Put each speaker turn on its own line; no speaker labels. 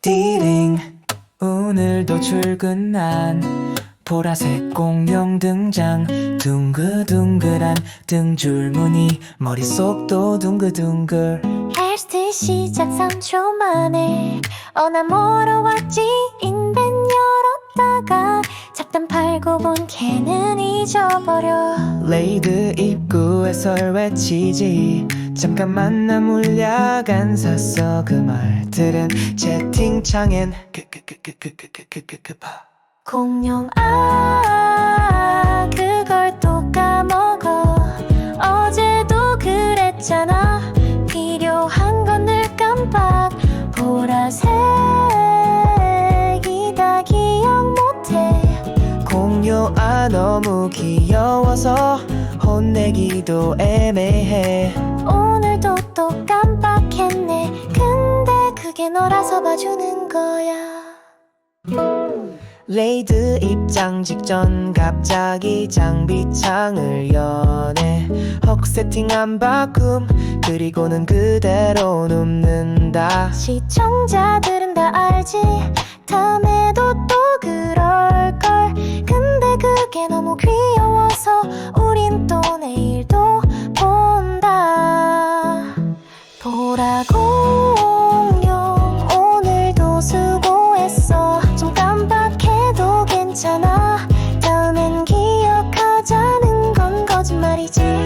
띠링. 오늘도 출근한 보라색 공룡 등장. 둥글둥글한 등줄무늬 머릿속도 둥글둥글.
헬스트 시작 3초 만에 어나 뭐러 왔지. 인벤 열었다가 팔고 본 걔는 잊어버려
레이드 입구에서 외치지 잠깐만 나안 샀어 그 말들은 채팅창엔 그,
공룡 아 그걸 또 까먹어 어제도 그랬잖아
아 너무 귀여워서 혼내기도 애매해.
오늘도 또 깜빡했네. 근데 그게 너라서 봐주는 거야.
레이드 입장 직전 갑자기 장비창을 여네. 헉 세팅한 바꿈. 그리고는 그대로 눕는다.
시청자들은 다 알지. 다음에 너무 귀여워서 우린 또 내일도 본다. 보라고 공룡 오늘도 수고했어. 좀 깜빡해도 괜찮아. 다음엔 기억하자는 건 거짓말이지.